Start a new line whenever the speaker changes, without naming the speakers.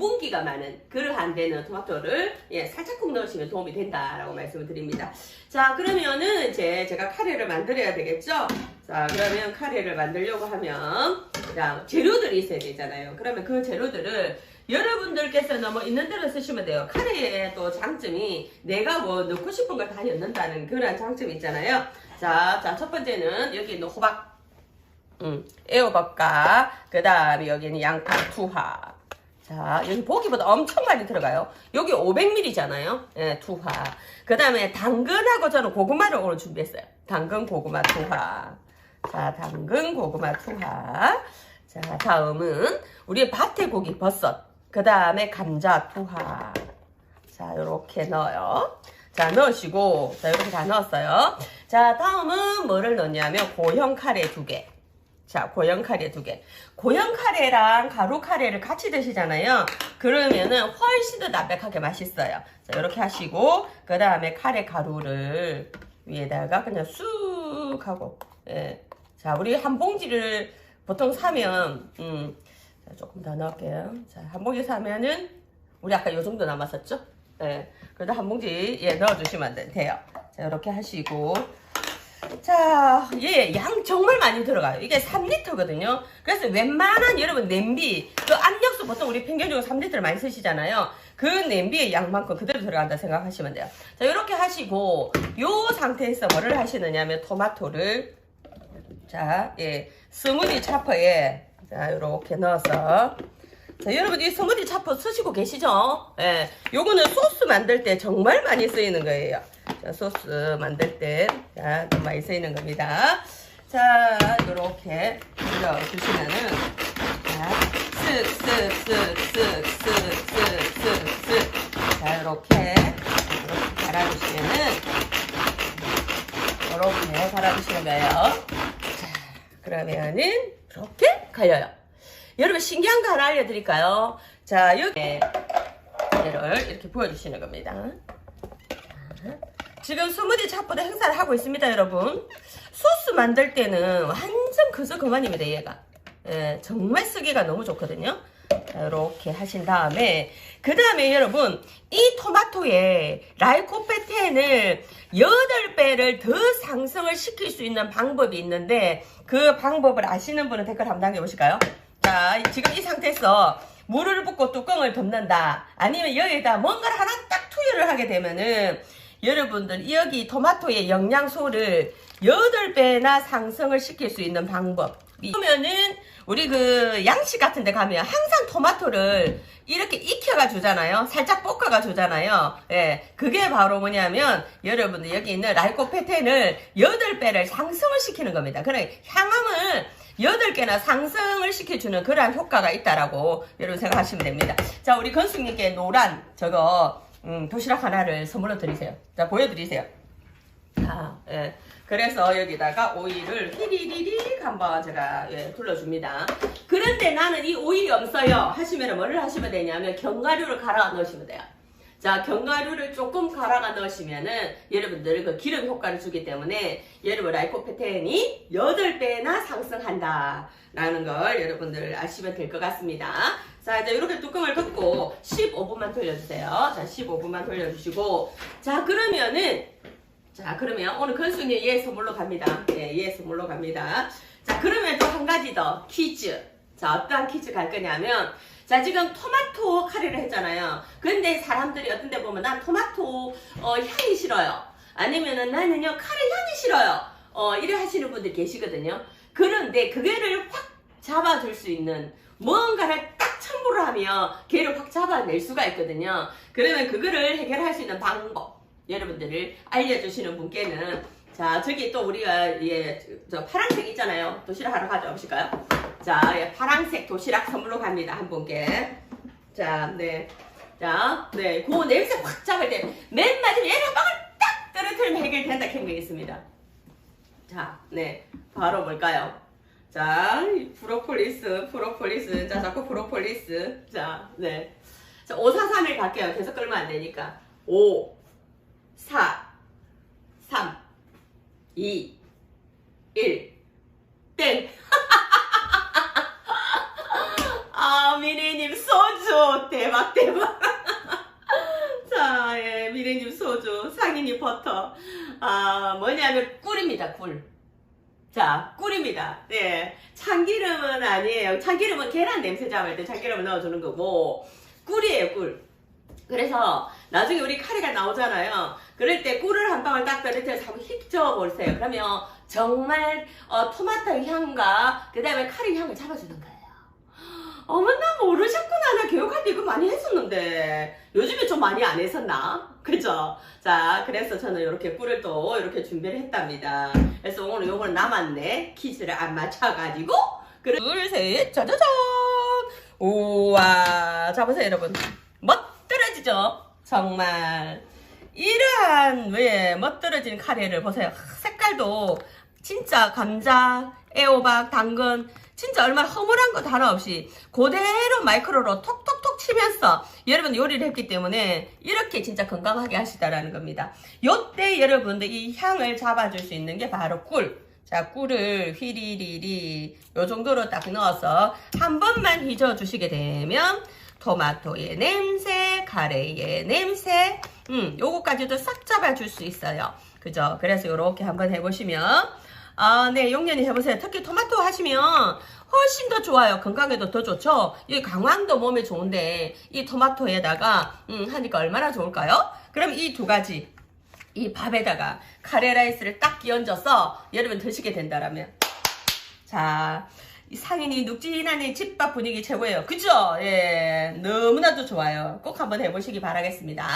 유분기가 많은 그러한 데는 토마토를 예, 살짝쿵 넣으시면 도움이 된다라고 말씀을 드립니다. 자, 그러면은 이제 제가 카레를 만들어야 되겠죠? 자, 그러면 카레를 만들려고 하면 자, 재료들이 있어야 되잖아요. 그러면 그 재료들을 여러분들께서는 뭐 있는 대로 쓰시면 돼요. 카레의 또 장점이 내가 뭐 넣고 싶은 걸 다 넣는다는 그런 장점이 있잖아요. 자, 자, 첫 번째는 여기 있는 호박, 음, 애호박과 그 다음에 여기는 양파 투하. 자, 여기 보기보다 엄청 많이 들어가요. 여기 500ml잖아요. 예, 투하. 그 다음에 당근하고 저는 고구마를 오늘 준비했어요. 당근 고구마 투하. 자, 당근 고구마 투하. 자, 다음은 우리 밭에 고기 버섯. 그 다음에 감자 투하. 자, 요렇게 넣어요. 자, 넣으시고, 자, 이렇게 다 넣었어요. 자, 다음은 뭐를 넣냐면 고형 카레 두 개. 자, 고형 카레 두 개. 고형 카레랑 가루 카레를 같이 드시잖아요. 그러면은 훨씬 더 담백하게 맛있어요. 자, 이렇게 하시고, 그 다음에 카레 가루를 위에다가 그냥 쑥 하고, 예. 자, 우리 한 봉지를 보통 사면, 음, 자, 조금 더 넣을게요. 자, 한 봉지 사면은, 우리 아까 요 정도 남았었죠? 예. 그래도 한 봉지, 예, 넣어주시면 돼- 돼요. 자, 이렇게 하시고, 자, 예, 양 정말 많이 들어가요. 이게 3리터거든요. 그래서 웬만한 여러분 냄비, 그 압력수 보통 우리 평균적으로 3리터를 많이 쓰시잖아요. 그 냄비의 양만큼 그대로 들어간다 생각하시면 돼요. 자, 이렇게 하시고, 요 상태에서 뭐를 하시느냐면 토마토를, 자, 예, 스무디 차퍼에, 자, 요렇게 넣어서, 자, 여러분 이 스무디 차퍼 쓰시고 계시죠? 예, 요거는 소스 만들 때 정말 많이 쓰이는 거예요. 자, 소스 만들 때, 자, 좀 많이 쓰이는 겁니다. 자, 요렇게 올려주시면은, 자, 쓱, 쓱, 쓱, 쓱, 쓱, 쓱, 쓱, 쓱. 자, 요렇게, 요렇게 갈아주시면은, 요렇게 갈아주시는 거예요. 자, 그러면은, 이렇게 갈려요. 여러분, 신기한 거 하나 알려드릴까요? 자, 여기, 얘를 이렇게 부어주시는 겁니다. 지금 스무디 차보다 행사를 하고 있습니다, 여러분. 소스 만들 때는 완전 그저 그만입니다, 얘가. 예, 정말 쓰기가 너무 좋거든요. 자, 이렇게 하신 다음에, 그 다음에 여러분, 이 토마토에 라이코페텐을 8배를 더 상승을 시킬 수 있는 방법이 있는데, 그 방법을 아시는 분은 댓글 한번 남겨보실까요? 자, 지금 이 상태에서 물을 붓고 뚜껑을 덮는다. 아니면 여기에다 뭔가를 하나 딱 투여를 하게 되면은, 여러분들 여기 토마토의 영양소를 8배나 상승을 시킬 수 있는 방법. 그러면은 우리 그 양식 같은 데 가면 항상 토마토를 이렇게 익혀가 주잖아요. 살짝 볶아가 주잖아요. 예, 그게 바로 뭐냐면 여러분들 여기 있는 라이코페텐을 8배를 상승을 시키는 겁니다. 그래 향함을 8개나 상승을 시켜주는 그러한 효과가 있다라고 여러분 생각하시면 됩니다. 자 우리 건숙님께 노란 저거 음, 도시락 하나를 선물로 드리세요. 자, 보여드리세요. 자, 예. 그래서 여기다가 오일을 휘리리릭 한번 제가 예, 둘러줍니다. 그런데 나는 이 오일이 없어요. 하시면 뭐를 하시면 되냐면 견과류를 갈아 넣으시면 돼요. 자, 견과류를 조금 갈아가 넣으시면은 여러분들 그 기름 효과를 주기 때문에 여러분 라이코페텐이 8배나 상승한다. 라는 걸 여러분들 아시면 될 것 같습니다. 자, 이제 이렇게 뚜껑을 덮고 15분만 돌려주세요. 자, 15분만 돌려주시고. 자, 그러면은, 자, 그러면 오늘 건수님 얘 선물로 갑니다. 예, 얘 선물로 갑니다. 자, 그러면 또 한 가지 더 퀴즈. 자, 어떠한 퀴즈 갈 거냐면, 자, 지금 토마토 카레를 했잖아요. 근데 사람들이 어떤 데 보면 난 토마토 어, 향이 싫어요. 아니면은 나는요, 카레 향이 싫어요. 어, 이래 하시는 분들 계시거든요. 그런데 그거를 확 잡아줄 수 있는 뭔가를 딱 첨부를 하면 걔를 확 잡아낼 수가 있거든요. 그러면 그거를 해결할 수 있는 방법 여러분들을 알려주시는 분께는 자 저기 또 우리가 예, 저 파란색 있잖아요. 도시락 하나 가져오실까요? 자 예, 파란색 도시락 선물로 갑니다 한 분께. 자 네. 자, 네, 그 냄새 확 잡을 때, 맨 마지막에 얘를 한 방울 딱 떨어뜨리면 해결된다, 캠이겠습니다. 자, 네, 바로 뭘까요? 자, 이 프로폴리스, 프로폴리스. 자, 자꾸 프로폴리스. 자, 네. 자, 5, 4, 3일 갈게요. 계속 끌면 안 되니까. 5, 4, 3, 2, 1, 땡! 아, 아, 미래님 소주. 대박, 대박. 자, 예, 미래님 소주. 상인님 버터. 아, 뭐냐면 꿀입니다, 꿀. 자, 꿀입니다. 예. 참기름은 아니에요. 참기름은 계란 냄새 잡을 때 참기름을 넣어주는 거고, 꿀이에요, 꿀. 그래서 나중에 우리 카레가 나오잖아요. 그럴 때 꿀을 한 방울 딱 떨어뜨려서 한번 휩줘 보세요. 그러면 정말 어, 토마토 향과 그 다음에 카레 향을 잡아주는 거예요. 어머나 모르셨구나. 나 교육할 때 이거 많이 했었는데 요즘에 좀 많이 안 했었나? 그죠? 자, 그래서 저는 이렇게 꿀을 또 이렇게 준비를 했답니다. 그래서 오늘 요걸 남았네. 퀴즈를 안 맞춰가지고. 그래- 둘, 셋, 짜자잔! 우와. 자, 보세요, 여러분. 멋들어지죠? 정말. 이러한, 왜, 멋들어진 카레를 보세요. 하, 색깔도 진짜 감자, 애호박, 당근, 진짜 얼마나 허물한 것 하나 없이 그대로 마이크로로 톡톡톡 치면서 여러분 요리를 했기 때문에 이렇게 진짜 건강하게 하시다라는 겁니다. 요때 여러분들 이 향을 잡아줄 수 있는 게 바로 꿀. 자, 꿀을 휘리리리 요 정도로 딱 넣어서 한 번만 휘저 주시게 되면 토마토의 냄새, 카레의 냄새, 음, 요거까지도 싹 잡아줄 수 있어요. 그죠? 그래서 요렇게 한번 해보시면 아, 네, 용년이 해보세요. 특히 토마토 하시면 훨씬 더 좋아요. 건강에도 더 좋죠? 이 강황도 몸에 좋은데, 이 토마토에다가, 음, 하니까 얼마나 좋을까요? 그럼 이 두 가지, 이 밥에다가 카레라이스를 딱 끼얹어서 여러분 드시게 된다라면. 자, 이 상인이 눅진한 이 집밥 분위기 최고예요. 그죠? 예, 너무나도 좋아요. 꼭 한번 해보시기 바라겠습니다.